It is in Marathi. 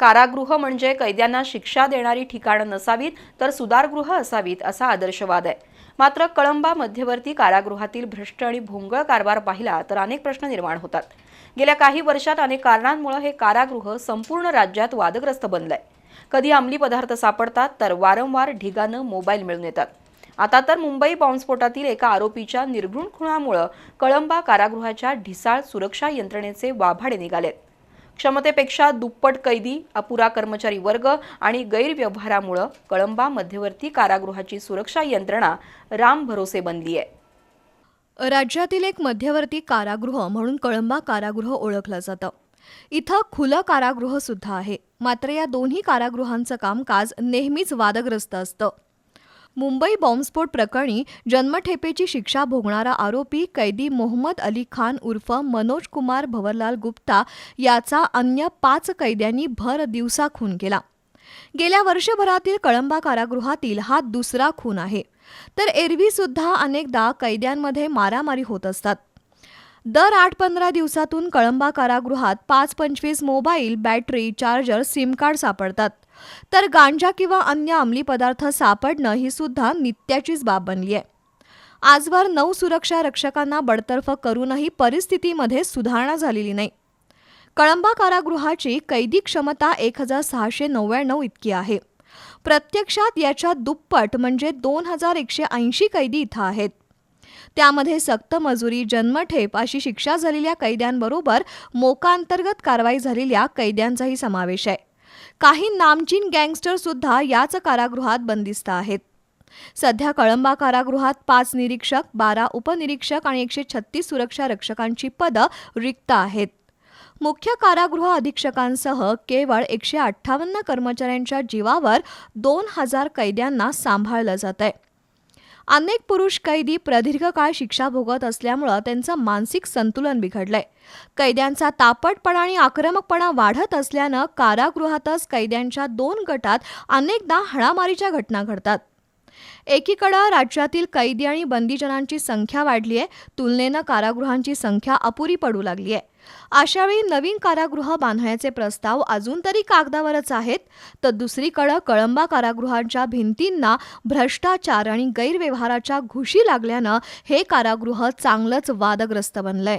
कारागृह म्हणजे कैद्यांना शिक्षा देणारी ठिकाणं नसावीत तर सुधारगृह असावीत असा आदर्शवाद आहे. मात्र कळंबा मध्यवर्ती कारागृहातील भ्रष्ट आणि भोंगळ कारभार पाहिला तर अनेक प्रश्न निर्माण होतात. गेल्या काही वर्षात अनेक कारणांमुळे हे कारागृह संपूर्ण राज्यात वादग्रस्त बनलंय. कधी अंमली पदार्थ सापडतात तर वारंवार ढिगानं मोबाईल मिळून येतात. आता तर मुंबई बॉम्बस्फोटातील एका आरोपीच्या निर्घृण खुणामुळं कळंबा कारागृहाच्या ढिसाळ सुरक्षा यंत्रणेचे वाभाडे निघालेत. क्षमतेपेक्षा दुप्पट कैदी अपुरा कर्मचारी वर्ग आणि गैरव्यवहारामुळं कळंबा मध्यवर्ती कारागृहाची सुरक्षा यंत्रणा राम भरोसे बनली आहे. राज्यातील एक मध्यवर्ती कारागृह म्हणून कळंबा कारागृह ओळखलं जातं. इथं खुलं कारागृह सुद्धा आहे. मात्र या दोन्ही कारागृहांचं कामकाज नेहमीच वादग्रस्त असतं. मुंबई बॉम्बस्फोट प्रकरणी जन्मठेपेची शिक्षा भोगणारा आरोपी कैदी मोहम्मद अली खान उर्फ मनोज कुमार भवरलाल गुप्ता याचा अन्य पाच कैद्यांनी भर दिवसा खून केला. गेल्या वर्षभरातील कळंबा कारागृहातील हा दुसरा खून आहे. तर एरवी सुद्धा अनेकदा कैद्यांमध्ये मारामारी होत असतात. दर आठ पंधरा दिवसातून कळंबा कारागृहात पाच पंचवीस mobile battery charger SIM card सापडतात. तर गांजा किंवा अन्य अंमली पदार्थ सापडणं ही सुद्धा नित्याचीच बाब बनली आहे. आजवर नऊ सुरक्षा रक्षकांना बडतर्फ करूनही परिस्थितीमध्ये सुधारणा झालेली नाही. कळंबा कारागृहाची कैदी क्षमता एक हजार सहाशे नव्याण्णव इतकी आहे. प्रत्यक्षात याच्या दुप्पट म्हणजे दोन हजार एकशे ऐंशी कैदी इथं आहेत. त्यामध्ये सक्त मजुरी जन्मठेप अशी शिक्षा झालेल्या कैद्यांबरोबर मोकांतर्गत कारवाई झालेल्या कैद्यांचाही समावेश आहे. काही नामचीन गँगस्टर सुद्धा याच कारागृहात बंदिस्त आहेत. सध्या कळंबा कारागृहात पाच निरीक्षक बारा उपनिरीक्षक आणि एकशे छत्तीस सुरक्षा रक्षकांची पदं रिक्त आहेत. मुख्य कारागृह अधीक्षकांसह केवळ एकशे अठ्ठावन्न कर्मचाऱ्यांच्या जीवावर दोन हजार कैद्यांना सांभाळलं जात आहे अनेक पुरुष कैदी प्रदीर्घ काळ शिक्षा भोगत असल्यामुळं त्यांचं मानसिक संतुलन बिघडलंय. कैद्यांचा तापटपणा आणि आक्रमकपणा वाढत असल्यानं कारागृहातच कैद्यांच्या दोन गटात अनेकदा हाणामारीच्या घटना घडतात. एकीकडं राज्यातील कैदी आणि बंदीजनांची संख्या वाढली आहे तुलनेनं कारागृहांची संख्या अपुरी पडू लागली आहे अशावेळी नवीन कारागृह बांधण्याचे प्रस्ताव अजून तरी कागदावरच आहेत तर दुसरीकडं कळंबा कारागृहांच्या भिंतींना भ्रष्टाचार आणि गैरव्यवहाराच्या घुशी लागल्यानं हे कारागृह चांगलंच वादग्रस्त बनलंय.